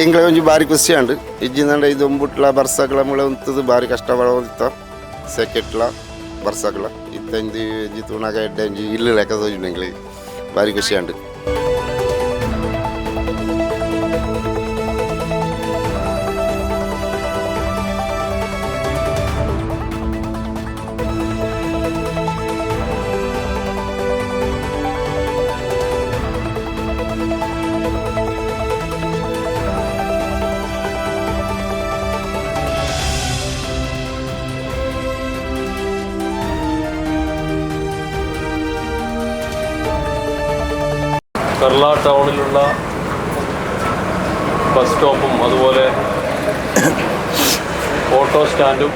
ಎಂಗ್ಲ ಒಂಜಿ ಬಾರಿ ಖುಷಿ ಉಂಡು ಇಜ್ಜಿನಂಡ ಇದು ಒಂಬುಟ್ಲ ಬರ್ಸಗ್ಲ ಮುಳೆ ಉಂತದು ಬಾರಿ ಕಷ್ಟ ಪಡೋದಿತ್ತ ಸೆಕೆಟ್ಲ ಬರ್ಸಗ್ಲ ಇತ್ತಂಜಿ ಇಜ್ಜಿ ತೂಣಗ ಎಡ್ಡೆ ಒಂಜಿ ಇಲ್ಲು ಲೆಕ್ಕ ತೋಜುಂಡು ಎಂಗ್ಲಿಗೆ ಬಾರಿ ಖುಷಿ ಉಂಡು പെർള ടൗണിലുള്ള ബസ് സ്റ്റോപ്പും അതുപോലെ ഓട്ടോ സ്റ്റാൻഡും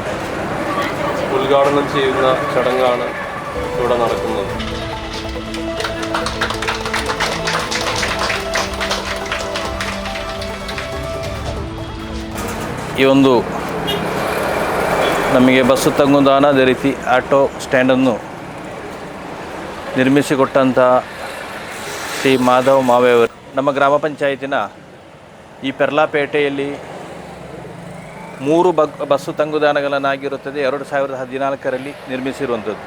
ഉദ്ഘാടനം ചെയ്യുന്ന ചടങ്ങാണ് ഇവിടെ നടക്കുന്നത് ಈ ಒಂದು ನಮಗೆ ಬಸ್ಸು ತಂಗುದಾನ ಅದೇ ರೀತಿ ಆಟೋ ಸ್ಟ್ಯಾಂಡನ್ನು ನಿರ್ಮಿಸಿಕೊಟ್ಟಂಥ ಶ್ರೀ ಮಾಧವ್ ಮಾವೆಯವರು ನಮ್ಮ ಗ್ರಾಮ ಪಂಚಾಯತಿನ ಈ ಪೆರ್ಲಾಪೇಟೆಯಲ್ಲಿ ಮೂರು ಬಗ್ ಬಸ್ಸು ತಂಗುದಾಣಗಳನ್ನಾಗಿರುತ್ತದೆ, ಎರಡು ಸಾವಿರದ ಹದಿನಾಲ್ಕರಲ್ಲಿ ನಿರ್ಮಿಸಿರುವಂಥದ್ದು.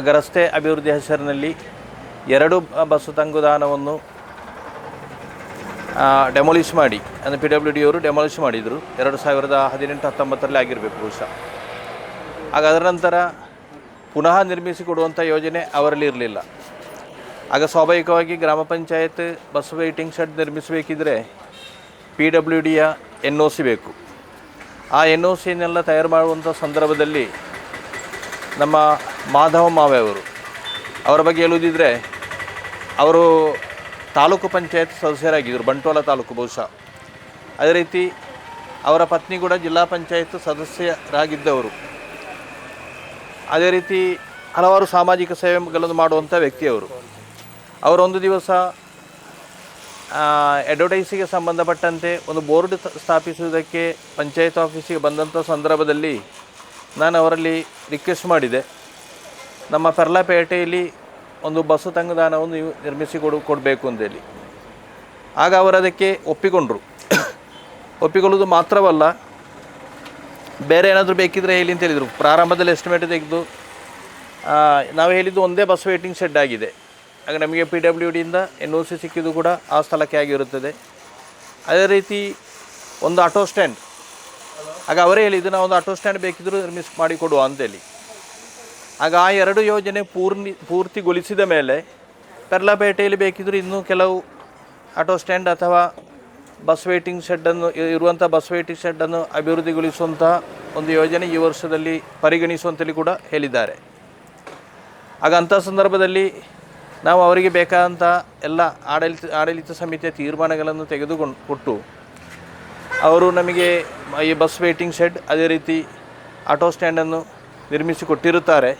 ಆಗ ರಸ್ತೆ ಅಭಿವೃದ್ಧಿ ಹೆಸರಿನಲ್ಲಿ ಎರಡು ಬಸ್ಸು ತಂಗುದಾಣವನ್ನು ಡೆಮೊಲಿಷ್ ಮಾಡಿ, ಅಂದರೆ ಪಿ ಡಬ್ಲ್ಯೂ ಡಿ ಅವರು ಡೆಮೊಲಿಷ್ ಮಾಡಿದರು. ಎರಡು ಸಾವಿರದ ಹದಿನೆಂಟು, ಹತ್ತೊಂಬತ್ತರಲ್ಲಿ ಆಗಿರಬೇಕು ಬಹುಶಃ. ಆಗ ಅದರ ನಂತರ ಪುನಃ ನಿರ್ಮಿಸಿ ಕೊಡುವಂಥ ಯೋಜನೆ ಅವರಲ್ಲಿ ಇರಲಿಲ್ಲ ಆಗ ಸ್ವಾಭಾವಿಕವಾಗಿ ಗ್ರಾಮ ಪಂಚಾಯತ್ ಬಸ್ ವೆಯ್ಟಿಂಗ್ ಶೆಡ್ ನಿರ್ಮಿಸಬೇಕಿದ್ರೆ ಪಿ ಡಬ್ಲ್ಯೂ ಡಿಯ ಎನ್ ಒ ಸಿ ಬೇಕು. ಆ ಎನ್ ಒ ಸಿನೆಲ್ಲ ತಯಾರು ಮಾಡುವಂಥ ಸಂದರ್ಭದಲ್ಲಿ ನಮ್ಮ ಮಾಧವ ಮಾವೆ ಅವರು, ಅವರ ಬಗ್ಗೆ ಹೇಳುವುದಿದ್ರೆ ಅವರು ತಾಲೂಕು ಪಂಚಾಯತ್ ಸದಸ್ಯರಾಗಿದ್ದರು, ಬಂಟ್ವಾಳ ತಾಲೂಕು ಬಹುಶಃ. ಅದೇ ರೀತಿ ಅವರ ಪತ್ನಿ ಕೂಡ ಜಿಲ್ಲಾ ಪಂಚಾಯತ್ ಸದಸ್ಯರಾಗಿದ್ದವರು. ಅದೇ ರೀತಿ ಹಲವಾರು ಸಾಮಾಜಿಕ ಸೇವೆಗಳನ್ನು ಮಾಡುವಂಥ ವ್ಯಕ್ತಿಯವರು. ಅವರೊಂದು ದಿವಸ ಅಡ್ವರ್ಟೈಸಿಗೆ ಸಂಬಂಧಪಟ್ಟಂತೆ ಒಂದು ಬೋರ್ಡ್ ಸ್ಥಾಪಿಸುವುದಕ್ಕೆ ಪಂಚಾಯತ್ ಆಫೀಸಿಗೆ ಬಂದಂಥ ಸಂದರ್ಭದಲ್ಲಿ ನಾನು ಅವರಲ್ಲಿ ರಿಕ್ವೆಸ್ಟ್ ಮಾಡಿದೆ. ನಮ್ಮ ಪೆರ್ಲಾಪೇಟೆಯಲ್ಲಿ ಒಂದು ಬಸ್ಸು ತಂಗುದಾಣವನ್ನು ನೀವು ನಿರ್ಮಿಸಿ ಕೊಡು, ಕೊಡಬೇಕು ಅಂತೇಳಿ ಆಗ ಅವರು ಅದಕ್ಕೆ ಒಪ್ಪಿಕೊಂಡರು. ಒಪ್ಪಿಕೊಳ್ಳೋದು ಮಾತ್ರವಲ್ಲ, ಬೇರೆ ಏನಾದರೂ ಬೇಕಿದ್ರೆ ಹೇಳಿ ಅಂತ ಹೇಳಿದರು. ಪ್ರಾರಂಭದಲ್ಲಿ ಎಸ್ಟಿಮೇಟ್ ತೆಗೆದು ನಾವು ಹೇಳಿದ್ದು ಒಂದೇ ಬಸ್ ವೇಟಿಂಗ್ ಶೆಡ್ ಆಗಿದೆ. ಆಗ ನಮಗೆ ಪಿ ಡಬ್ಲ್ಯೂ ಡಿಯಿಂದ ಎನ್ ಒ ಸಿ ಸಿಕ್ಕಿದ್ದು ಕೂಡ ಆ ಸ್ಥಳಕ್ಕೆ ಆಗಿರುತ್ತದೆ. ಅದೇ ರೀತಿ ಒಂದು ಆಟೋ ಸ್ಟ್ಯಾಂಡ್. ಆಗ ಅವರೇ ಹೇಳಿದ್ದು ನಾವು ಒಂದು ಆಟೋ ಸ್ಟ್ಯಾಂಡ್ ಬೇಕಿದ್ದರೂ ನಿರ್ಮಿಸಿ ಮಾಡಿಕೊಡುವ ಅಂತೇಳಿ. ಆಗ ಆ ಎರಡು ಯೋಜನೆ ಪೂರ್ಣಿ, ಪೂರ್ತಿಗೊಳಿಸಿದ ಮೇಲೆ ಪೆರ್ಲಾಪೇಟೆಯಲ್ಲಿ ಬೇಕಿದ್ದರೂ ಇನ್ನೂ ಕೆಲವು ಆಟೋ ಸ್ಟ್ಯಾಂಡ್ ಅಥವಾ ಬಸ್ ವೇಟಿಂಗ್ ಶೆಡ್ಡನ್ನು ಇರುವಂಥ ಬಸ್ ವೇಟಿಂಗ್ ಶೆಡ್ಡನ್ನು ಅಭಿವೃದ್ಧಿಗೊಳಿಸುವಂಥ ಒಂದು ಯೋಜನೆ ಈ ವರ್ಷದಲ್ಲಿ ಪರಿಗಣಿಸುವಂತೇಳಿ ಕೂಡ ಹೇಳಿದ್ದಾರೆ. ಆಗ ಅಂಥ ಸಂದರ್ಭದಲ್ಲಿ ನಾವು ಅವರಿಗೆ ಬೇಕಾದಂಥ ಎಲ್ಲ ಆಡಳಿತ ಆಡಳಿತ ಸಮಿತಿಯ ತೀರ್ಮಾನಗಳನ್ನು ತೆಗೆದುಕೊಂಡು ಕೊಟ್ಟು ಅವರು ನಮಗೆ ಈ ಬಸ್ ವೇಟಿಂಗ್ ಶೆಡ್ ಅದೇ ರೀತಿ ಆಟೋ ಸ್ಟ್ಯಾಂಡನ್ನು ನಿರ್ಮಿಸಿ ಕೊಟ್ಟಿರುತ್ತಾರೆ.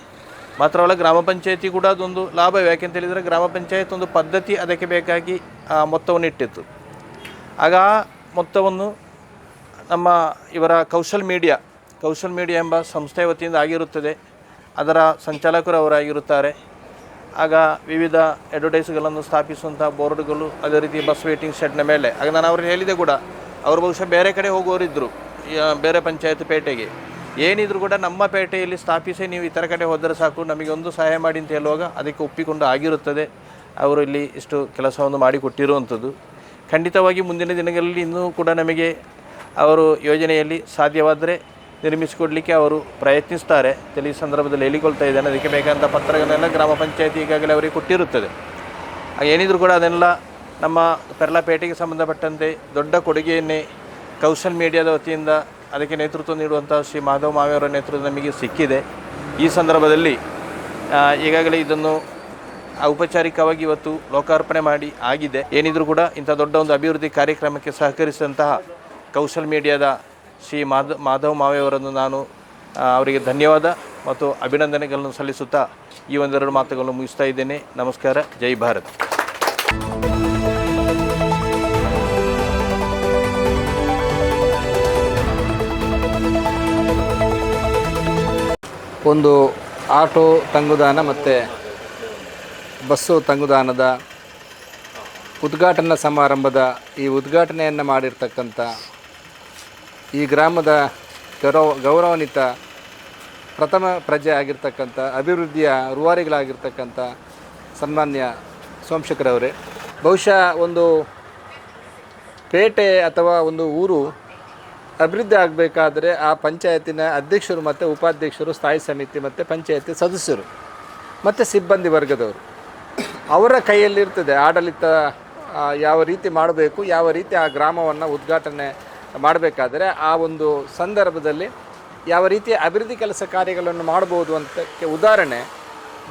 ಮಾತ್ರವಲ್ಲ ಗ್ರಾಮ ಪಂಚಾಯತಿ ಕೂಡ ಅದೊಂದು ಲಾಭ. ಯಾಕೆಂತ ಹೇಳಿದರೆ ಗ್ರಾಮ ಪಂಚಾಯತ್ ಒಂದು ಪದ್ಧತಿ ಅದಕ್ಕೆ ಬೇಕಾಗಿ, ಆ, ಮೊತ್ತವನ್ನು ಇಟ್ಟಿತ್ತು. ಆಗ ಆ ಮೊತ್ತವನ್ನು ನಮ್ಮ ಇವರ ಕೌಶಲ್ ಮೀಡಿಯಾ ಕೌಶಲ್ ಮೀಡಿಯಾ ಎಂಬ ಸಂಸ್ಥೆಯ ವತಿಯಿಂದ ಆಗಿರುತ್ತದೆ. ಅದರ ಸಂಚಾಲಕರು ಅವರಾಗಿರುತ್ತಾರೆ. ಆಗ ವಿವಿಧ ಅಡ್ವರ್ಟೈಸ್ಗಳನ್ನು ಸ್ಥಾಪಿಸುವಂಥ ಬೋರ್ಡ್ಗಳು ಅದೇ ರೀತಿ ಬಸ್ ವೇಟಿಂಗ್ ಶೆಡ್ನ ಮೇಲೆ. ಆಗ ನಾನು ಅವ್ರಿಗೆ ಹೇಳಿದೆ ಕೂಡ. ಅವರು ಬಹುಶಃ ಬೇರೆ ಕಡೆ ಹೋಗುವವರಿದ್ದರು ಬೇರೆ ಪಂಚಾಯತ್ ಪೇಟೆಗೆ. ಏನಿದ್ರು ಕೂಡ ನಮ್ಮ ಪೇಟೆಯಲ್ಲಿ ಸ್ಥಾಪಿಸಿ ನೀವು ಇತರ ಕಡೆ ಹೋದರೆ ಸಾಕು, ನಮಗೆ ಒಂದು ಸಹಾಯ ಮಾಡಿ ಅಂತ ಹೇಳುವಾಗ ಅದಕ್ಕೆ ಒಪ್ಪಿಕೊಂಡು ಆಗಿರುತ್ತದೆ. ಅವರು ಇಲ್ಲಿ ಇಷ್ಟು ಕೆಲಸವನ್ನು ಮಾಡಿಕೊಟ್ಟಿರುವಂಥದ್ದು ಖಂಡಿತವಾಗಿ ಮುಂದಿನ ದಿನಗಳಲ್ಲಿ ಇನ್ನೂ ಕೂಡ ನಮಗೆ ಅವರು ಯೋಜನೆಯಲ್ಲಿ ಸಾಧ್ಯವಾದರೆ ನಿರ್ಮಿಸಿಕೊಡಲಿಕ್ಕೆ ಅವರು ಪ್ರಯತ್ನಿಸ್ತಾರೆ. ತಲೆ ಸಂದರ್ಭದಲ್ಲಿ ಹೇಳಿಕೊಳ್ತಾ ಇದ್ದಾನೆ. ಅದಕ್ಕೆ ಬೇಕಾದಂಥ ಪತ್ರಗಳನ್ನೆಲ್ಲ ಗ್ರಾಮ ಪಂಚಾಯತಿ ಈಗಾಗಲೇ ಅವರಿಗೆ ಕೊಟ್ಟಿರುತ್ತದೆ. ಏನಿದ್ರು ಕೂಡ ಅದೆಲ್ಲ ನಮ್ಮ ಪೆರ್ಲಾಪೇಟೆಗೆ ಸಂಬಂಧಪಟ್ಟಂತೆ ದೊಡ್ಡ ಕೊಡುಗೆಯನ್ನೇ ಕೌಶಲ್ ಮೀಡಿಯಾದ ವತಿಯಿಂದ ಅದಕ್ಕೆ ನೇತೃತ್ವ ನೀಡುವಂಥ ಶ್ರೀ ಮಾಧವ ಮಾವಿಯವರ ನೇತೃತ್ವ ನಮಗೆ ಸಿಕ್ಕಿದೆ. ಈ ಸಂದರ್ಭದಲ್ಲಿ ಈಗಾಗಲೇ ಇದನ್ನು ಔಪಚಾರಿಕವಾಗಿ ಇವತ್ತು ಲೋಕಾರ್ಪಣೆ ಮಾಡಿ ಆಗಿದೆ. ಏನಿದ್ರು ಕೂಡ ಇಂಥ ದೊಡ್ಡ ಒಂದು ಅಭಿವೃದ್ಧಿ ಕಾರ್ಯಕ್ರಮಕ್ಕೆ ಸಹಕರಿಸಿದಂತಹ ಕೌಶಲ್ ಮೀಡಿಯಾದ ಶ್ರೀ ಮಾಧ ಮಾಧವ್ ಮಾವೆಯವರನ್ನು ನಾನು ಅವರಿಗೆ ಧನ್ಯವಾದ ಮತ್ತು ಅಭಿನಂದನೆಗಳನ್ನು ಸಲ್ಲಿಸುತ್ತಾ ಈ ಒಂದೆರಡು ಮಾತುಗಳನ್ನು ಮುಗಿಸ್ತಾ ಇದ್ದೇನೆ. ನಮಸ್ಕಾರ. ಜೈ ಭಾರತ್. ಒಂದು ಆಟೋ ತಂಗುದಾನ ಮತ್ತು ಬಸ್ಸು ತಂಗುದಾನದ ಉದ್ಘಾಟನಾ ಸಮಾರಂಭದ ಈ ಉದ್ಘಾಟನೆಯನ್ನು ಮಾಡಿರ್ತಕ್ಕಂಥ ಈ ಗ್ರಾಮದ ಗೌರವ, ಗೌರವಾನ್ವಿತ ಪ್ರಥಮ ಪ್ರಜೆ ಆಗಿರ್ತಕ್ಕಂಥ, ಅಭಿವೃದ್ಧಿಯ ರೂವಾರಿಗಳಾಗಿರ್ತಕ್ಕಂಥ ಸನ್ಮಾನ್ಯ ಸೋಮಶೇಖರವರೇ. ಬಹುಶಃ ಒಂದು ಪೇಟೆ ಅಥವಾ ಒಂದು ಊರು ಅಭಿವೃದ್ಧಿ ಆಗಬೇಕಾದ್ರೆ ಆ ಪಂಚಾಯತಿನ ಅಧ್ಯಕ್ಷರು ಮತ್ತು ಉಪಾಧ್ಯಕ್ಷರು, ಸ್ಥಾಯಿ ಸಮಿತಿ ಮತ್ತು ಪಂಚಾಯತಿ ಸದಸ್ಯರು ಮತ್ತು ಸಿಬ್ಬಂದಿ ವರ್ಗದವರು. ಅವರ ಕೈಯಲ್ಲಿರ್ತದೆ ಆಡಳಿತ ಯಾವ ರೀತಿ ಮಾಡಬೇಕು, ಯಾವ ರೀತಿ ಆ ಗ್ರಾಮವನ್ನು ಉದ್ಘಾಟನೆ ಮಾಡಬೇಕಾದ್ರೆ ಆ ಒಂದು ಸಂದರ್ಭದಲ್ಲಿ ಯಾವ ರೀತಿಯ ಅಭಿವೃದ್ಧಿ ಕೆಲಸ ಕಾರ್ಯಗಳನ್ನು ಮಾಡ್ಬೋದು ಅಂತಕ್ಕೆ ಉದಾಹರಣೆ,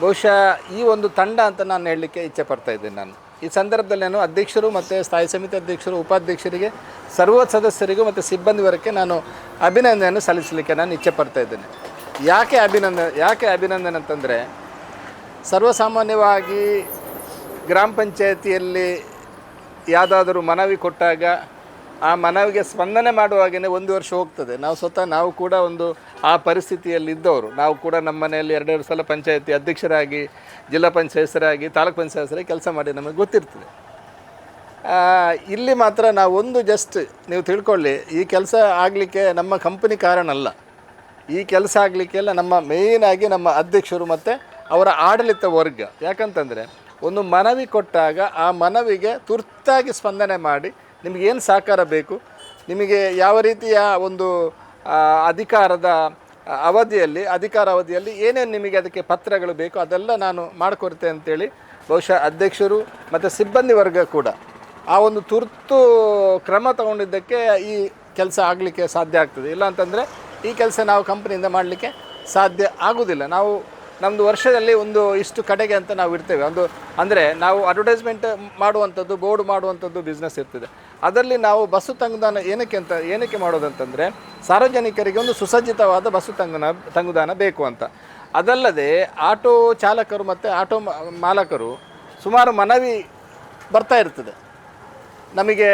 ಬಹುಶಃ ಈ ಒಂದು ತಂಡ ಅಂತ ನಾನು ಹೇಳಲಿಕ್ಕೆ ಇಚ್ಛೆ ಪಡ್ತಾ ಇದ್ದೀನಿ ನಾನು. ಈ ಸಂದರ್ಭದಲ್ಲಿ ನಾನು ಅಧ್ಯಕ್ಷರು ಮತ್ತು ಸ್ಥಾಯಿ ಸಮಿತಿ ಅಧ್ಯಕ್ಷರು, ಉಪಾಧ್ಯಕ್ಷರಿಗೆ, ಸರ್ವ ಸದಸ್ಯರಿಗೂ ಮತ್ತು ಸಿಬ್ಬಂದಿ ವರ್ಗಕ್ಕೆ ನಾನು ಅಭಿನಂದನೆಯನ್ನು ಸಲ್ಲಿಸಲಿಕ್ಕೆ ನಾನು ಇಚ್ಛೆ ಪಡ್ತಾ ಇದ್ದೇನೆ. ಯಾಕೆ ಅಭಿನಂದನೆ ಯಾಕೆ ಅಭಿನಂದನೆ ಅಂತಂದರೆ, ಸರ್ವಸಾಮಾನ್ಯವಾಗಿ ಗ್ರಾಮ ಪಂಚಾಯತಿಯಲ್ಲಿ ಯಾವುದಾದರೂ ಮನವಿ ಕೊಟ್ಟಾಗ ಆ ಮನವಿಗೆ ಸ್ಪಂದನೆ ಮಾಡುವಾಗಲೇ ಒಂದು ವರ್ಷ ಹೋಗ್ತದೆ. ನಾವು ಸ್ವತಃ ನಾವು ಕೂಡ ಒಂದು ಆ ಪರಿಸ್ಥಿತಿಯಲ್ಲಿ ಇದ್ದವರು. ನಾವು ಕೂಡ ನಮ್ಮ ಮನೆಯಲ್ಲಿ ಎರಡೆರಡು ಸಲ ಪಂಚಾಯತಿ ಅಧ್ಯಕ್ಷರಾಗಿ, ಜಿಲ್ಲಾ ಪಂಚಾಯತ್ಸರಾಗಿ ತಾಲೂಕು ಪಂಚಾಯತ್ಸರಾಗಿ ಕೆಲಸ ಮಾಡಿ ನಮಗೆ ಗೊತ್ತಿರ್ತದೆ. ಇಲ್ಲಿ ಮಾತ್ರ ನಾವು ಒಂದು ಜಸ್ಟ್ ನೀವು ತಿಳ್ಕೊಳ್ಳಿ, ಈ ಕೆಲಸ ಆಗಲಿಕ್ಕೆ ನಮ್ಮ ಕಂಪನಿ ಕಾರಣ ಅಲ್ಲ ಈ ಕೆಲಸ ಆಗಲಿಕ್ಕೆಲ್ಲ ನಮ್ಮ ಮೇಯ್ನಾಗಿ ನಮ್ಮ ಅಧ್ಯಕ್ಷರು ಮತ್ತು ಅವರ ಆಡಳಿತ ವರ್ಗ. ಯಾಕಂತಂದರೆ, ಒಂದು ಮನವಿ ಕೊಟ್ಟಾಗ ಆ ಮನವಿಗೆ ತುರ್ತಾಗಿ ಸ್ಪಂದನೆ ಮಾಡಿ ನಿಮಗೇನು ಸಹಕಾರ ಬೇಕು? ನಿಮಗೆ ಯಾವ ರೀತಿಯ ಒಂದು ಅಧಿಕಾರದ ಅವಧಿಯಲ್ಲಿ, ಅಧಿಕಾರ ಅವಧಿಯಲ್ಲಿ ಏನೇನು ನಿಮಗೆ ಅದಕ್ಕೆ ಪತ್ರಗಳು ಬೇಕು, ಅದೆಲ್ಲ ನಾನು ಮಾಡಿಕೊಡ್ತೆ ಅಂತೇಳಿ ಬಹುಶಃ ಅಧ್ಯಕ್ಷರು ಮತ್ತು ಸಿಬ್ಬಂದಿ ವರ್ಗ ಕೂಡ ಆ ಒಂದು ತುರ್ತು ಕ್ರಮ ತಗೊಂಡಿದ್ದಕ್ಕೆ ಈ ಕೆಲಸ ಆಗಲಿಕ್ಕೆ ಸಾಧ್ಯ ಆಗ್ತದೆ. ಇಲ್ಲ ಅಂತಂದರೆ ಈ ಕೆಲಸ ನಾವು ಕಂಪ್ನಿಯಿಂದ ಮಾಡಲಿಕ್ಕೆ ಸಾಧ್ಯ ಆಗೋದಿಲ್ಲ. ನಾವು ನಮ್ಮದು ವರ್ಷದಲ್ಲಿ ಒಂದು ಇಷ್ಟು ಕಡೆಗೆ ಅಂತ ನಾವು ಇರ್ತೇವೆ. ಒಂದು ಅಂದರೆ ನಾವು ಅಡ್ವರ್ಟೈಸ್ಮೆಂಟ್ ಮಾಡುವಂಥದ್ದು ಬೋರ್ಡ್ ಮಾಡುವಂಥದ್ದು ಬಿಸ್ನೆಸ್ ಇರ್ತದೆ. ಅದರಲ್ಲಿ ನಾವು ಬಸ್ಸು ತಂಗುದಾನ ಏನಕ್ಕೆ ಅಂತ, ಏನಕ್ಕೆ ಮಾಡೋದಂತಂದರೆ ಸಾರ್ವಜನಿಕರಿಗೆ ಒಂದು ಸುಸಜ್ಜಿತವಾದ ಬಸ್ಸು ತಂಗುನ, ತಂಗುದಾನ ಬೇಕು ಅಂತ. ಅದಲ್ಲದೆ ಆಟೋ ಚಾಲಕರು ಮತ್ತು ಆಟೋ ಮಾಲಕರು ಸುಮಾರು ಮನವಿ ಬರ್ತಾ ಇರ್ತದೆ. ನಮಗೆ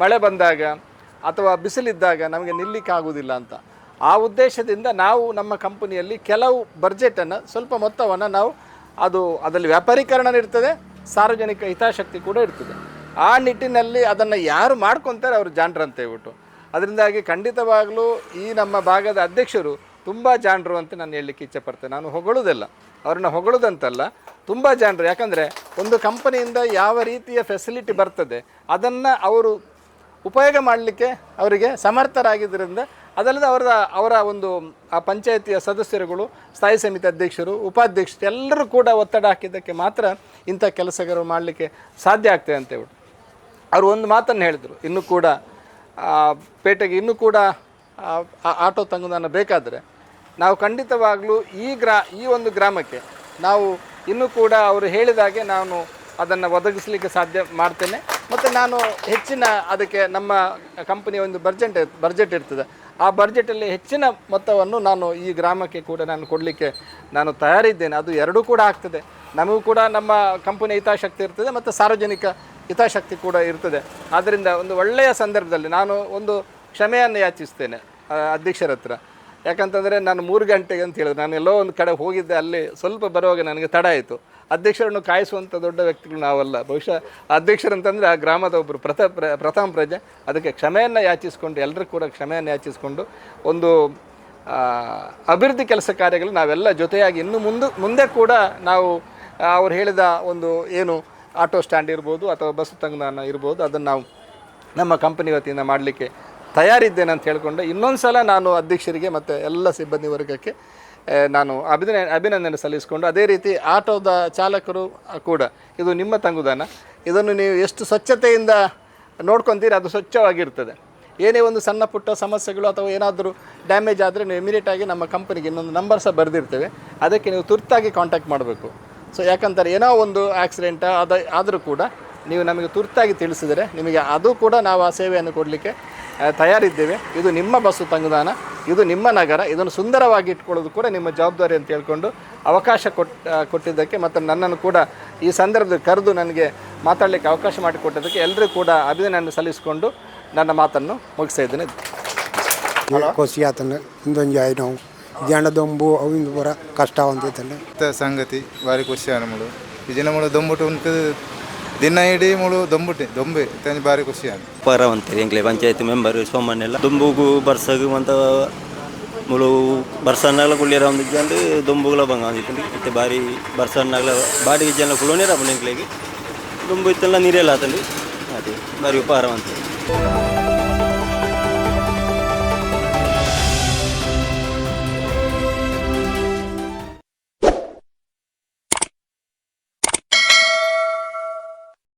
ಮಳೆ ಬಂದಾಗ ಅಥವಾ ಬಿಸಿಲಿದ್ದಾಗ ನಮಗೆ ನಿಲ್ಲಿಕ್ಕೆ ಆಗುವುದಿಲ್ಲ ಅಂತ. ಆ ಉದ್ದೇಶದಿಂದ ನಾವು ನಮ್ಮ ಕಂಪನಿಯಲ್ಲಿ ಕೆಲವು ಬಜೆಟನ್ನು ಸ್ವಲ್ಪ ಮೊತ್ತವನ್ನು ನಾವು ಅದು, ಅದರಲ್ಲಿ ವ್ಯಾಪಾರೀಕರಣ ಇರ್ತದೆ, ಸಾರ್ವಜನಿಕ ಹಿತಾಸಕ್ತಿ ಕೂಡ ಇರ್ತದೆ. ಆ ನಿಟ್ಟಿನಲ್ಲಿ ಅದನ್ನು ಯಾರು ಮಾಡ್ಕೊತಾರೆ ಅವರು ಜಾಣರು ಅಂತ ಹೇಳ್ಬಿಟ್ಟು. ಅದರಿಂದಾಗಿ ಖಂಡಿತವಾಗಲೂ ಈ ನಮ್ಮ ಭಾಗದ ಅಧ್ಯಕ್ಷರು ತುಂಬ ಜಾಣರು ಅಂತ ನಾನು ಹೇಳಲಿಕ್ಕೆ ಇಚ್ಛೆ ಪಡ್ತೇನೆ. ನಾನು ಹೊಗಳುವುದಿಲ್ಲ. ಅವ್ರನ್ನ ಹೊಗಳುದಂತಲ್ಲ, ತುಂಬ ಜಾಣರು. ಯಾಕಂದರೆ ಒಂದು ಕಂಪನಿಯಿಂದ ಯಾವ ರೀತಿಯ ಫೆಸಿಲಿಟಿ ಬರ್ತದೆ, ಅದನ್ನು ಅವರು ಉಪಯೋಗ ಮಾಡಲಿಕ್ಕೆ ಅವರಿಗೆ ಸಮರ್ಥರಾಗಿದ್ದರಿಂದ ಅದಲ್ಲದೆ ಅವರ ಅವರ ಒಂದು, ಆ ಪಂಚಾಯತಿಯ ಸದಸ್ಯರುಗಳು, ಸ್ಥಾಯಿ ಸಮಿತಿ ಅಧ್ಯಕ್ಷರು, ಉಪಾಧ್ಯಕ್ಷರು ಎಲ್ಲರೂ ಕೂಡ ಒತ್ತಡ ಹಾಕಿದ್ದಕ್ಕೆ ಮಾತ್ರ ಇಂಥ ಕೆಲಸಗಳು ಮಾಡಲಿಕ್ಕೆ ಸಾಧ್ಯ ಆಗ್ತದೆ ಅಂತ ಹೇಳ್ಬಿಟ್ಟು. ಅವರು ಒಂದು ಮಾತನ್ನು ಹೇಳಿದರು, ಇನ್ನೂ ಕೂಡ ಪೇಟೆಗೆ ಇನ್ನೂ ಕೂಡ ಆಟೋ ತಂಗುದಾನ ಬೇಕಾದರೆ, ನಾವು ಖಂಡಿತವಾಗಲೂ ಈ ಗ್ರಾ, ಈ ಒಂದು ಗ್ರಾಮಕ್ಕೆ ನಾವು ಇನ್ನೂ ಕೂಡ ಅವರು ಹೇಳಿದಾಗೆ ನಾನು ಅದನ್ನು ಒದಗಿಸಲಿಕ್ಕೆ ಸಾಧ್ಯ ಮಾಡ್ತೇನೆ. ಮತ್ತು ನಾನು ಹೆಚ್ಚಿನ ಅದಕ್ಕೆ ನಮ್ಮ ಕಂಪನಿಯ ಒಂದು ಬಡ್ಜೆಟ್ ಬಡ್ಜೆಟ್ ಇರ್ತದೆ. ಆ ಬಡ್ಜೆಟಲ್ಲಿ ಹೆಚ್ಚಿನ ಮೊತ್ತವನ್ನು ನಾನು ಈ ಗ್ರಾಮಕ್ಕೆ ಕೂಡ ನಾನು ಕೊಡಲಿಕ್ಕೆ ನಾನು ತಯಾರಿದ್ದೇನೆ. ಅದು ಎರಡೂ ಕೂಡ ಆಗ್ತದೆ. ನಮಗೂ ಕೂಡ ನಮ್ಮ ಕಂಪನಿ ಹಿತಾಸಕ್ತಿ ಇರ್ತದೆ, ಮತ್ತು ಸಾರ್ವಜನಿಕ ಹಿತಾಸಕ್ತಿ ಕೂಡ ಇರ್ತದೆ. ಆದ್ದರಿಂದ ಒಂದು ಒಳ್ಳೆಯ ಸಂದರ್ಭದಲ್ಲಿ ನಾನು ಒಂದು ಕ್ಷಮೆಯನ್ನು ಯಾಚಿಸ್ತೇನೆ ಅಧ್ಯಕ್ಷರ ಹತ್ರ. ಯಾಕಂತಂದರೆ ನಾನು ಮೂರು ಗಂಟೆಗೆ ಅಂತ ಹೇಳಿದೆ ನಾನು ಎಲ್ಲೋ ಒಂದು ಕಡೆ ಹೋಗಿದ್ದೆ, ಅಲ್ಲಿ ಸ್ವಲ್ಪ ಬರುವಾಗ ನನಗೆ ತಡ ಆಯಿತು. ಅಧ್ಯಕ್ಷರನ್ನು ಕಾಯಿಸುವಂಥ ದೊಡ್ಡ ವ್ಯಕ್ತಿಗಳು ನಾವಲ್ಲ. ಬಹುಶಃ ಅಧ್ಯಕ್ಷರಂತಂದರೆ ಆ ಗ್ರಾಮದ ಒಬ್ಬರು ಪ್ರಥ, ಪ್ರ, ಪ್ರಥಮ ಪ್ರಜೆ. ಅದಕ್ಕೆ ಕ್ಷಮೆಯನ್ನು ಯಾಚಿಸಿಕೊಂಡು, ಎಲ್ಲರೂ ಕೂಡ ಕ್ಷಮೆಯನ್ನು ಯಾಚಿಸಿಕೊಂಡು ಒಂದು ಅಭಿವೃದ್ಧಿ ಕೆಲಸ ಕಾರ್ಯಗಳು ನಾವೆಲ್ಲ ಜೊತೆಯಾಗಿ ಇನ್ನು ಮುಂದೆ ಮುಂದೆ ಕೂಡ ನಾವು ಅವ್ರು ಹೇಳಿದ ಒಂದು ಏನು ಆಟೋ ಸ್ಟ್ಯಾಂಡ್ ಇರ್ಬೋದು ಅಥವಾ ಬಸ್ ತಂಗುದಾನ ಇರ್ಬೋದು, ಅದನ್ನು ನಾವು ನಮ್ಮ ಕಂಪನಿ ವತಿಯಿಂದ ಮಾಡಲಿಕ್ಕೆ ತಯಾರಿದ್ದೇನೆ ಅಂತ ಹೇಳಿಕೊಂಡು ಇನ್ನೊಂದು ಸಲ ನಾನು ಅಧ್ಯಕ್ಷರಿಗೆ ಮತ್ತು ಎಲ್ಲ ಸಿಬ್ಬಂದಿ ವರ್ಗಕ್ಕೆ ನಾನು ಅಭಿನಯ, ಅಭಿನಂದನೆ ಸಲ್ಲಿಸಿಕೊಂಡು ಅದೇ ರೀತಿ ಆಟೋದ ಚಾಲಕರು ಕೂಡ, ಇದು ನಿಮ್ಮ ತಂಗುದಾನ, ಇದನ್ನು ನೀವು ಎಷ್ಟು ಸ್ವಚ್ಛತೆಯಿಂದ ನೋಡ್ಕೊತೀರಿ ಅದು ಸ್ವಚ್ಛವಾಗಿರ್ತದೆ. ಏನೇ ಒಂದು ಸಣ್ಣ ಪುಟ್ಟ ಸಮಸ್ಯೆಗಳು ಅಥವಾ ಏನಾದರೂ ಡ್ಯಾಮೇಜ್ ಆದರೆ ನೀವು ಇಮಿಡಿಯೇಟಾಗಿ ನಮ್ಮ ಕಂಪನಿಗೆ ಇನ್ನೊಂದು ನಂಬರ್ ಸಹ ಬರೆದಿರ್ತೇವೆ. ಅದಕ್ಕೆ ನೀವು ತುರ್ತಾಗಿ ಕಾಂಟ್ಯಾಕ್ಟ್ ಮಾಡಬೇಕು. ಸೊ ಯಾಕಂತಾರೆ ಏನೋ ಒಂದು ಆಕ್ಸಿಡೆಂಟ್ ಅದ ಆದರೂ ಕೂಡ ನೀವು ನಮಗೆ ತುರ್ತಾಗಿ ತಿಳಿಸಿದರೆ ನಿಮಗೆ ಅದು ಕೂಡ ನಾವು ಆ ಸೇವೆಯನ್ನು ಕೊಡಲಿಕ್ಕೆ ತಯಾರಿದ್ದೇವೆ. ಇದು ನಿಮ್ಮ ಬಸ್ಸು ತಂಗುದಾನ ಇದು ನಿಮ್ಮ ನಗರ ಇದನ್ನು ಸುಂದರವಾಗಿ ಇಟ್ಕೊಳ್ಳೋದು ಕೂಡ ನಿಮ್ಮ ಜವಾಬ್ದಾರಿ ಅಂತ ಹೇಳ್ಕೊಂಡು ಅವಕಾಶ ಕೊಟ್ಟು ಕೊಟ್ಟಿದ್ದಕ್ಕೆ ಮತ್ತು ನನ್ನನ್ನು ಕೂಡ ಈ ಸಂದರ್ಭದಲ್ಲಿ ಕರೆದು ನನಗೆ ಮಾತಾಡಲಿಕ್ಕೆ ಅವಕಾಶ ಮಾಡಿಕೊಟ್ಟಿದ್ದಕ್ಕೆ ಎಲ್ಲರೂ ಕೂಡ ಅಭಿನಂದನೆ ಸಲ್ಲಿಸಿಕೊಂಡು ನನ್ನ ಮಾತನ್ನು ಮುಗಿಸ್ತಾ ಇದ್ದೇನೆ. ಖುಷಿ ಆತನ ಇಂದೊಂದು ಆಯ್ ನಾವು ದೊಂಬು ಅವಿಂದ ಪೂರ ಕಷ್ಟ ಅಂತೈತಲ್ಲ ಸಂಗತಿ ಭಾರಿ ಖುಷಿ ಮುಳು. ಈ ಜನ ದೊಂಬುಟ್ಟು ಉಂಟು. ದಿನ ಇಡೀ ಮುಳು ದೊಂಬುಟ್ಟೆ ದೊಂಬೆ ತಂದು ಬಾರಿ ಖುಷಿ ಪರ ಅಂತೀರಿ ಎಂಕ್ಲೆ ಪಂಚಾಯತ್ ಮೆಂಬರ್ ಸೋಮಣ್ಣೆಲ್ಲ. ದುಂಬುಗು ಬರ್ಸಗು ಅಂತ ಮುಳು ಬರ್ಸನ್ನಾಗ್ಲ ಕುಳ್ಳಿರ ಒಂದು ಜನರು ದುಂಬುಗಳ ಬಂಗ ಅಂದಿತ್ತು ಇತ್ತೆ ಬಾರಿ ಬರ್ಸನ್ನಾಗ್ಲ ಬಾಡಿಗೆ ಜನ ಕುಳೋನಿರ ಎಂಕ್ಲೆಗೆ. ದುಂಬು ಇತ್ತಲ್ಲ ನೀರೆಲ್ಲ ಆತಲ್ಲಿ. ಅದೇ ಬಾರಿ ಉಪಹಾರವಂತ